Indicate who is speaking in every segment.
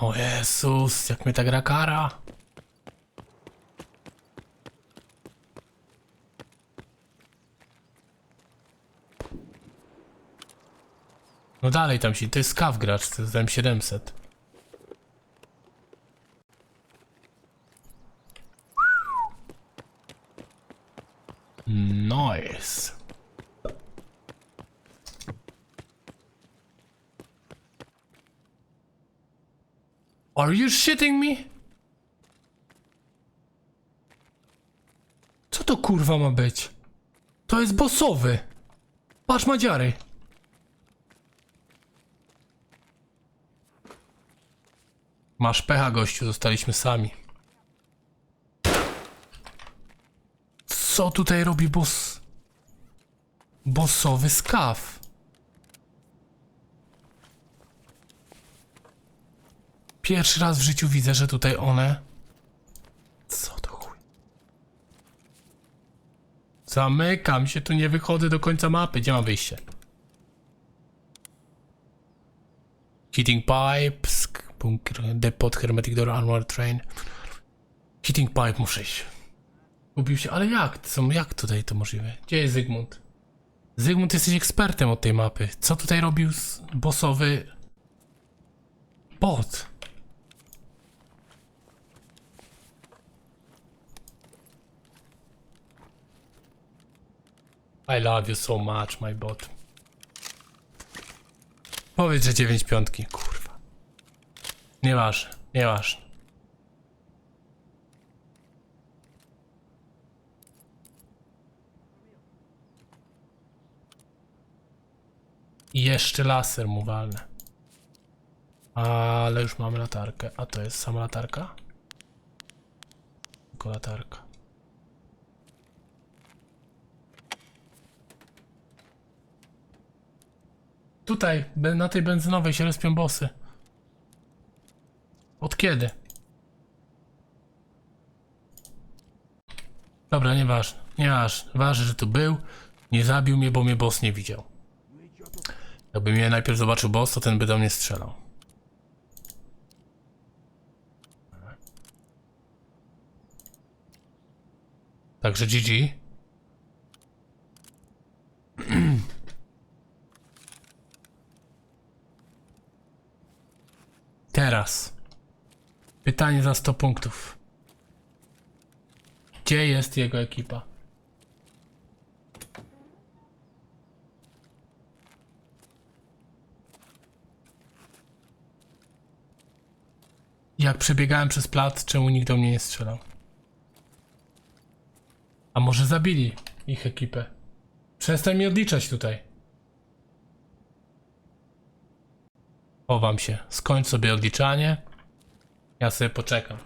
Speaker 1: O Jezus, jak mnie ta gra kara. No dalej tam się, to jest kaw gracz, to jest M700. You shitting me? Co to kurwa ma być? To jest bossowy. Patrz Madziary. Masz pecha gościu, zostaliśmy sami. Co tutaj robi boss? Bossowy skaw. Pierwszy raz w życiu widzę, że tutaj one. Co to chuj? Zamykam się, tu nie wychodzę do końca mapy. Gdzie mam wyjście? Heating pipes, bunker, depot, hermetic door, armor train. Heating pipe muszę iść. Gubił się, ale jak? Co, jak tutaj to możliwe? Gdzie jest Zygmunt? Zygmunt, jesteś ekspertem od tej mapy. Co tutaj robił z bossowy bot? I love you so much, my bot. Powiedz, że 9 piątki, kurwa. Nieważne, nieważne. I jeszcze laser mu walnę. Ale już mamy latarkę. A to jest sama latarka? Tylko latarka. Tutaj, na tej benzynowej się respią bossy. Od kiedy? Dobra, nieważne. Nieważne. Ważne, że tu był. Nie zabił mnie, bo mnie boss nie widział. Jakby mnie najpierw zobaczył boss, to ten by do mnie strzelał. Także GG. Teraz. Pytanie za 100 punktów. Gdzie jest jego ekipa? Jak przebiegałem przez plac, czemu nikt do mnie nie strzelał? A może zabili ich ekipę? Przestań mi odliczać tutaj. Chowam się. Skończ sobie odliczanie. Ja sobie poczekam.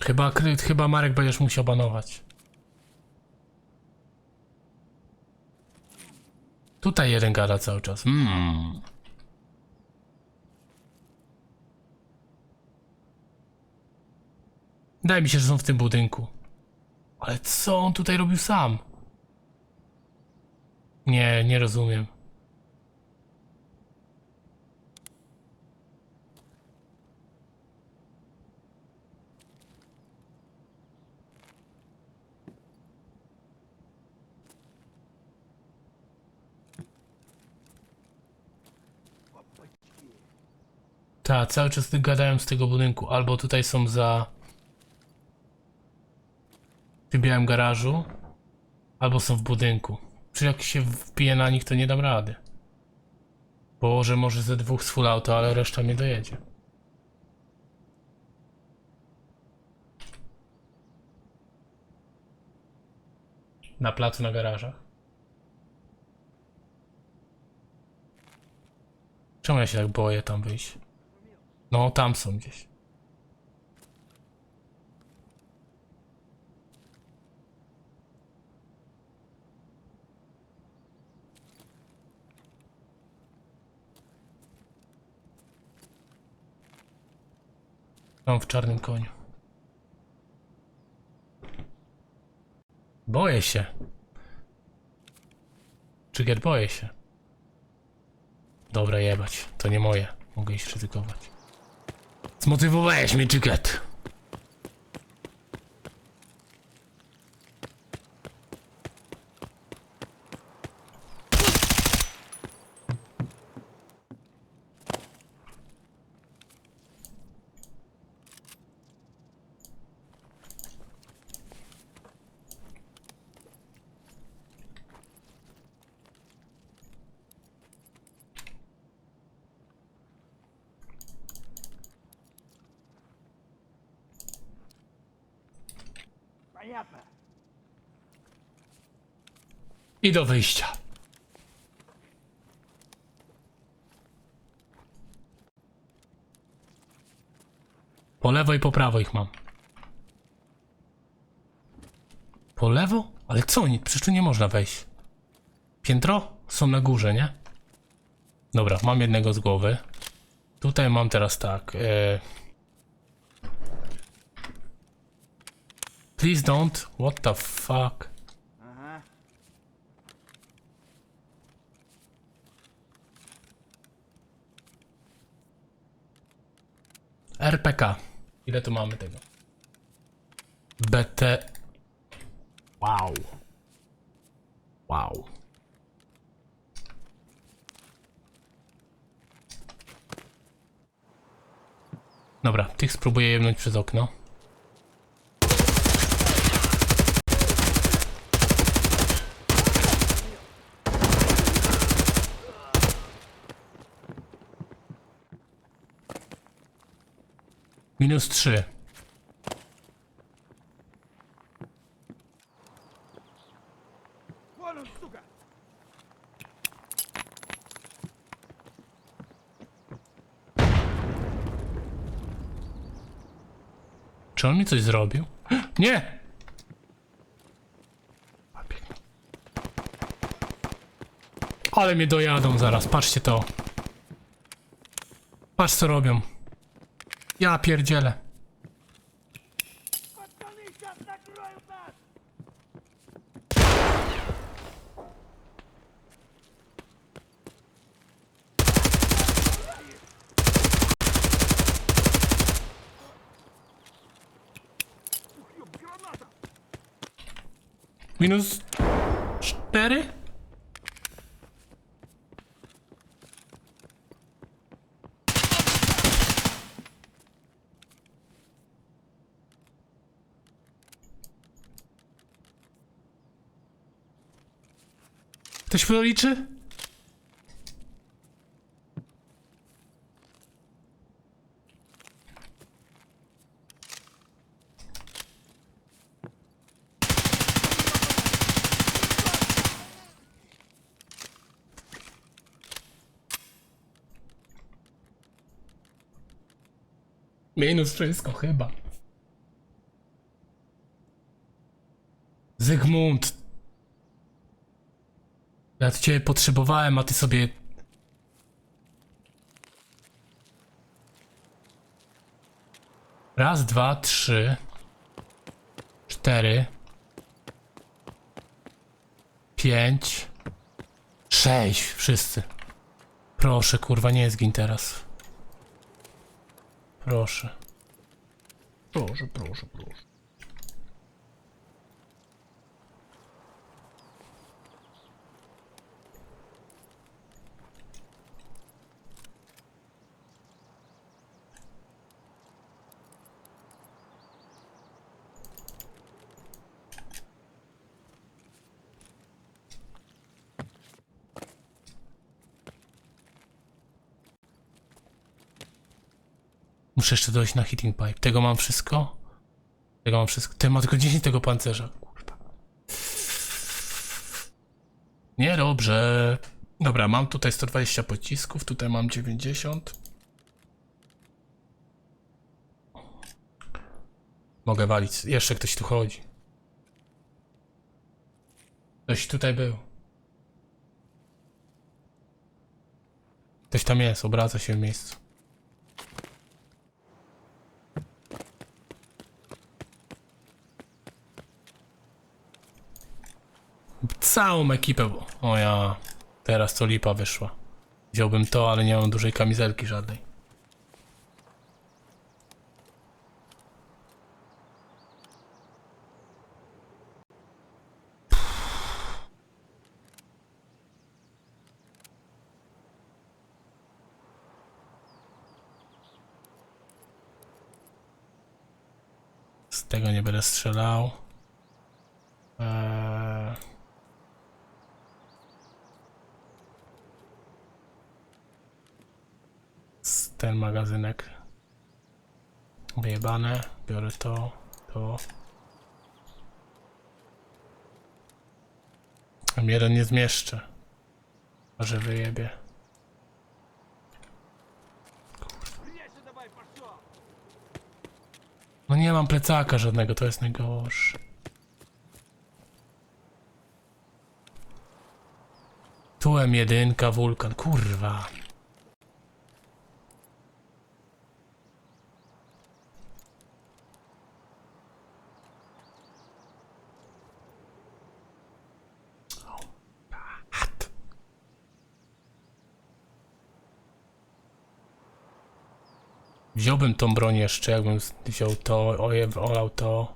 Speaker 1: Chyba, chyba Marek będziesz musiał banować. Tutaj jeden gada cały czas. Hmm. Daj mi się, że są w tym budynku. Ale co on tutaj robił sam? Nie, nie rozumiem. Tak, cały czas gadają z tego budynku. Albo tutaj są za tym białym garażu, albo są w budynku. Czy jak się wpiję na nich, to nie dam rady. Położę może ze dwóch z full auto, ale reszta mnie dojedzie. Na placu na garażach. Czemu ja się tak boję tam wyjść? No, tam są gdzieś. Tam w czarnym koniu. Boję się. Trigger boję się. Dobra, jebać. To nie moje. Mogę iść ryzykować. Zmotywowałeś mnie, Trigger. I do wyjścia. Po lewo i po prawo ich mam. Po lewo? Ale co oni? Przecież tu nie można wejść. Piętro? Są na górze, nie? Dobra, mam jednego z głowy. Tutaj mam teraz tak. E... Please don't. What the fuck? RPK. Ile tu mamy tego? BT. Wow. Wow. Dobra, tych spróbuję jemnąć przez okno. minus 3. Czy on mi coś zrobił? Nie! Ale mnie dojadą zaraz, patrzcie to. Patrz co robią. Ja pierdzielę. Minus cztery? Ktoś to liczy? Minus wszystko chyba. Zygmunt. Ja cię potrzebowałem, a ty sobie... Raz, dwa, trzy. Cztery. Pięć. Sześć. Wszyscy. Proszę, kurwa, nie zgin teraz. Proszę. Proszę, proszę, proszę. Muszę jeszcze dojść na hitting pipe. Tego mam wszystko? Tego mam wszystko. Ten ma tylko 10 tego pancerza. Kurwa. Niedobrze. Dobra, mam tutaj 120 pocisków, tutaj mam 90. Mogę walić. Jeszcze ktoś tu chodzi. Ktoś tutaj był. Ktoś tam jest, obraca się w miejscu. Całą ekipę, bo... O ja... Teraz to lipa wyszła. Wziąłbym to, ale nie mam dużej kamizelki żadnej. Z tego nie będę strzelał. Eee... Z ten magazynek. Wyjebane, biorę to, to. M1 nie zmieszczę. Może wyjebie. No nie mam plecaka żadnego, to jest najgorsze. Tu M1, wulkan, kurwa. Wziąłbym tą broń jeszcze, jakbym wziął to, oje, olał to.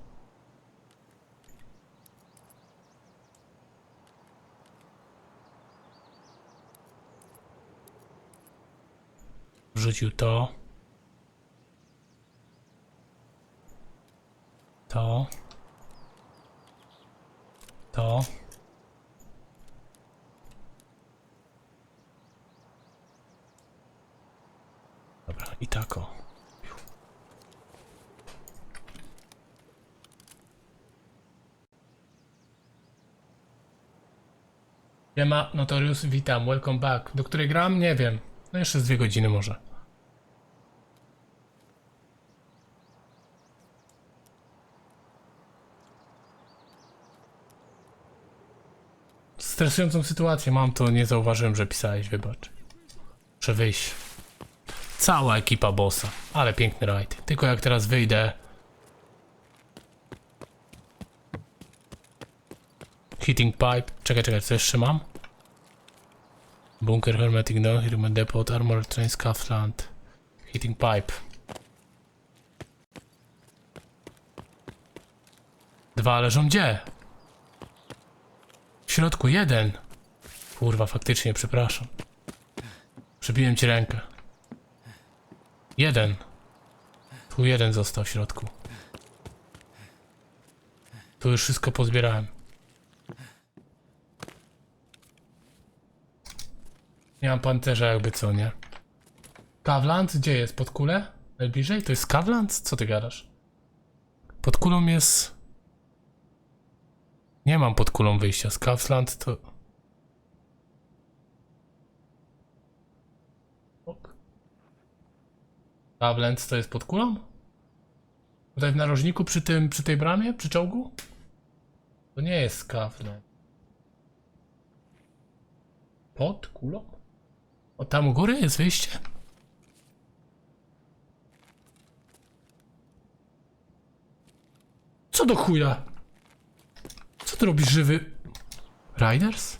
Speaker 1: Wrzucił to. To. To. Dobra, i tako. Siema, Notorious, witam, welcome back. Do której gram? Nie wiem. No jeszcze z dwie godziny może. Stresującą sytuację mam, to nie zauważyłem, że pisałeś, wybacz. Muszę wyjść. Cała ekipa bossa, ale piękny rajd. Tylko jak teraz wyjdę... Hitting pipe. Czekaj, czekaj, co jeszcze mam? Bunker hermetic no, human depot, armor train, scuffland. Hitting pipe. Dwa leżą gdzie? W środku jeden. Kurwa, faktycznie, przepraszam. Przebiłem ci rękę. Jeden. Tu jeden został w środku. Tu już wszystko pozbierałem. Nie mam pancerza jakby co, nie? Kavland? Gdzie jest? Pod kulę? Najbliżej? To jest Kavland? Co ty gadasz? Pod kulą jest... Nie mam pod kulą wyjścia. Z Kavland to... Ok. Kavland to jest pod kulą? Tutaj w narożniku przy tym, przy tej bramie? Przy czołgu? To nie jest Kavland. Pod kulą? O tam u góry jest wyjście? Co do chuja? Co ty robisz żywy? Riders?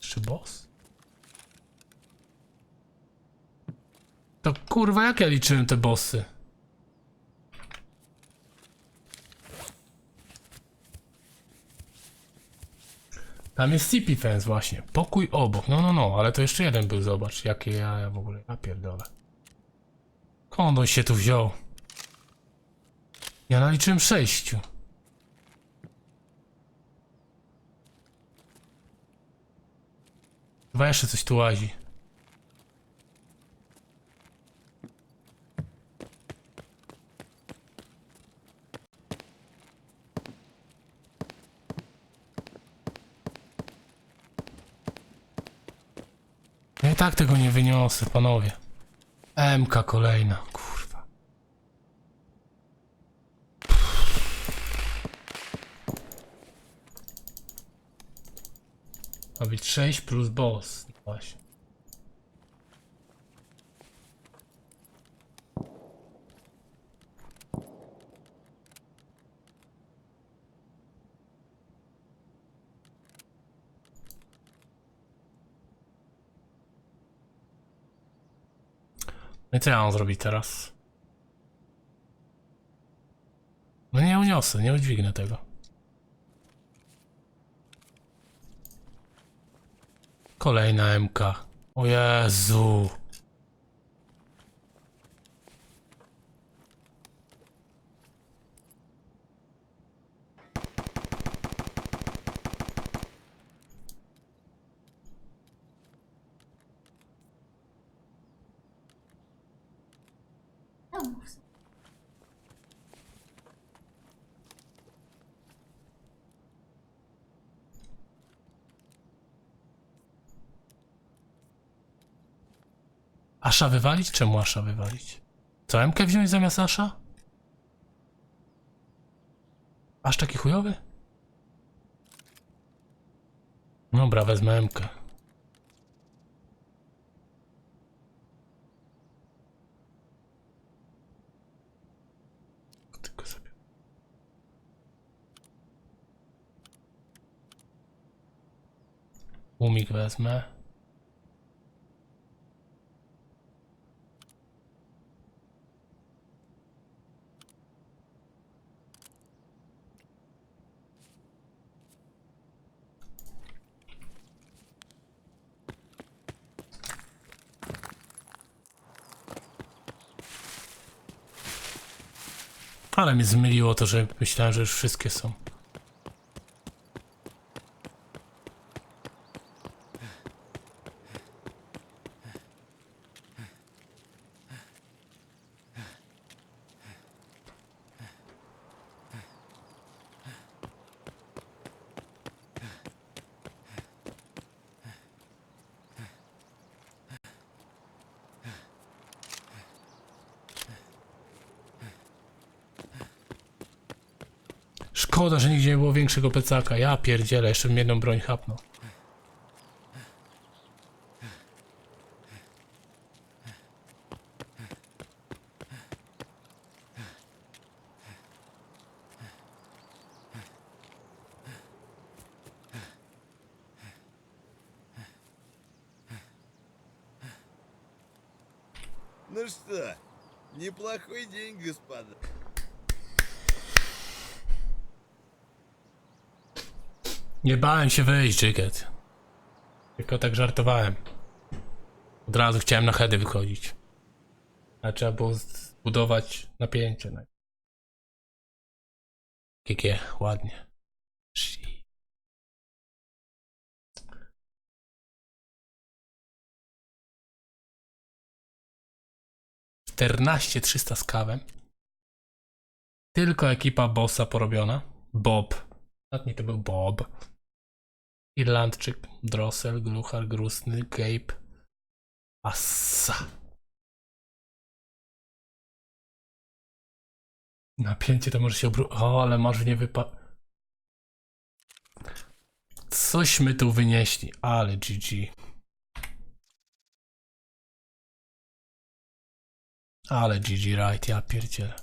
Speaker 1: Jeszcze boss? To kurwa jak ja liczyłem te bossy? Tam jest CP Fence właśnie. Pokój obok. No, no, no, ale to jeszcze jeden był, zobacz. Jakie ja, ja w ogóle. Ja pierdolę. Skąd on się tu wziął? Ja naliczyłem sześciu. Chyba jeszcze coś tu łazi. Tak tego nie wyniosę, panowie. MK kolejna, kurwa. Ma być 6 plus boss. No Właśnie. I co ja mam zrobić teraz? No nie uniosę, nie udźwignę tego. Kolejna MK. O Jezu. Asza wywalić? Czemu Asza wywalić? Co, MK wziąć zamiast Asza? Aż taki chujowy? Dobra, wezmę MK. Umik wezmę. Ale mnie zmyliło to, że myślałem, że już wszystkie są. Szkoda, że nigdzie nie było większego plecaka. Ja pierdzielę, jeszcze bym jedną broń chapnął.
Speaker 2: Ну что, неплохой день, господа.
Speaker 1: Nie bałem się wyjść, Jiget. Tylko tak żartowałem. Od razu chciałem na heady wychodzić. A trzeba było zbudować napięcie. Kikie, ładnie. Trzysta z kawem. Tylko ekipa bossa porobiona. Bob. Ostatni to był Bob. Irlandczyk, Drossel, Gluchar, Grusny, Gabe, Assa. Napięcie to może się obru... O, ale masz nie wypa... Cośmy tu wynieśli, ale GG. Ale GG, right, ja pierdzielę.